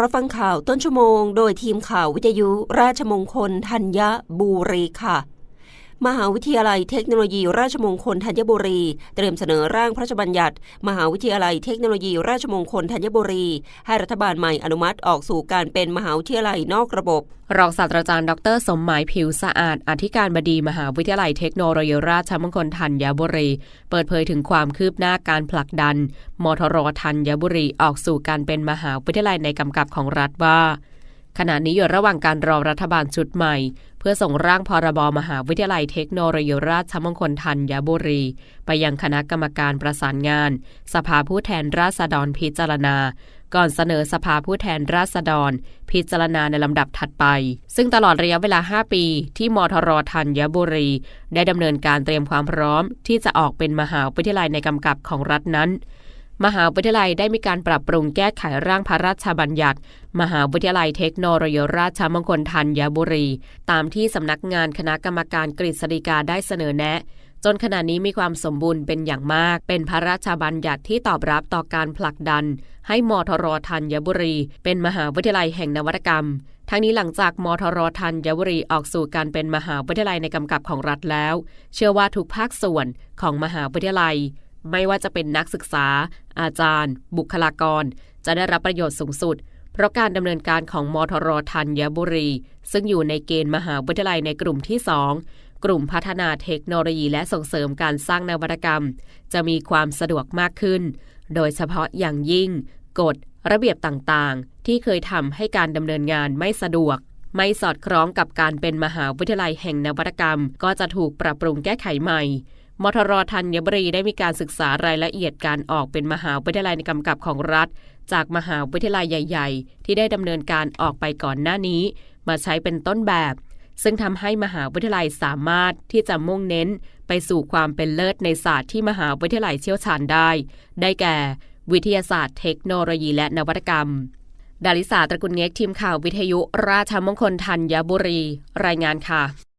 รับฟังข่าวต้นชั่วโมง โดยทีมข่าววิทยุราชมงคลธัญบุรีค่ะ มหาวิทยาลัยเทคโนโลยีราชมงคลธัญบุรี เตรียมเสนอร่างพระราชบัญญัติ มหาวิทยาลัยเทคโนโลยีราชมงคลธัญบุรี ให้รัฐบาลใหม่อนุมัติออกสู่การเป็นมหาวิทยาลัยนอกระบบ รองศาสตราจารย์ดร สมหมายผิวสะอาด อธิการบดีมหาวิทยาลัยเทคโนโลยีราชมงคลธัญบุรี เปิดเผยถึงความคืบหน้าการผลักดันมทรธัญบุรีออกสู่การเป็นมหาวิทยาลัยในกำกับของรัฐว่า ขณะนี้อยู่ระหว่างการรอรัฐบาลชุดใหม่ เพื่อส่งร่างพรบมหาวิทยาลัยเทคโนโลยีราชมงคลธัญบุรี ไปยังคณะกรรมการประสานงาน สภาผู้แทนราษฎรพิจารณา ก่อนเสนอสภาผู้แทนราษฎร พิจารณาในลำดับถัดไป ซึ่งตลอดระยะเวลา 5 ปี ที่มทรธัญบุรี ได้ดำเนินการเตรียมความพร้อม ที่จะออกเป็นมหาวิทยาลัยในกำกับของรัฐนั้น มหาวิทยาลัยได้มีการปรับปรุงแก้ไขร่างพระราชบัญญัติ มหาวิทยาลัยเทคโนโลยีราชมงคลธัญบุรี ตามที่สำนักงานคณะกรรมการกฤษฎีกาได้เสนอแนะ จนขณะนี้มีความสมบูรณ์เป็นอย่างมาก เป็นพระราชบัญญัติที่ตอบรับต่อการผลักดัน ให้มทรธัญบุรี เป็นมหาวิทยาลัยแห่งนวัตกรรมทั้งนี้หลังจากมทรธัญบุรีออกสู่การเป็นมหาวิทยาลัยในกำกับของรัฐแล้ว เชื่อว่าทุกภาคส่วนของมหาวิทยาลัย ไม่ว่าจะเป็นนักศึกษา อาจารย์ บุคลากร จะได้รับประโยชน์สูงสุด เพราะการดำเนินการของมทรธัญบุรี ซึ่งอยู่ในเกณฑ์มหาวิทยาลัยในกลุ่มที่ 2 กลุ่มพัฒนาเทคโนโลยีและส่งเสริมการสร้างนวัตกรรม จะมีความสะดวกมากขึ้น โดยเฉพาะอย่างยิ่ง กฎ ระเบียบต่างๆ ที่เคยทำให้การดำเนินงานไม่สะดวกไม่สอดคล้องกับการเป็นมหาวิทยาลัยแห่งนวัตกรรม ก็จะถูกปรับปรุงแก้ไขใหม่ มทรธัญบุรีได้มีการศึกษารายละเอียดการออกเป็นมหาวิทยาลัยในกำกับของรัฐ จากมหาวิทยาลัยใหญ่ ๆ ที่ได้ดำเนินการออกไปก่อนหน้านี้ มาใช้เป็นต้นแบบ ซึ่งทำให้มหาวิทยาลัยสามารถที่จะมุ่งเน้น ไปสู่ความเป็นเลิศในศาสตร์ที่มหาวิทยาลัยเชี่ยวชาญได้ ได้แก่ วิทยาศาสตร์ เทคโนโลยีและนวัตกรรม ดาริสาตระกุลเงกทีมข่าววิทยุ ราชมงคลธัญบุรี รายงานค่ะ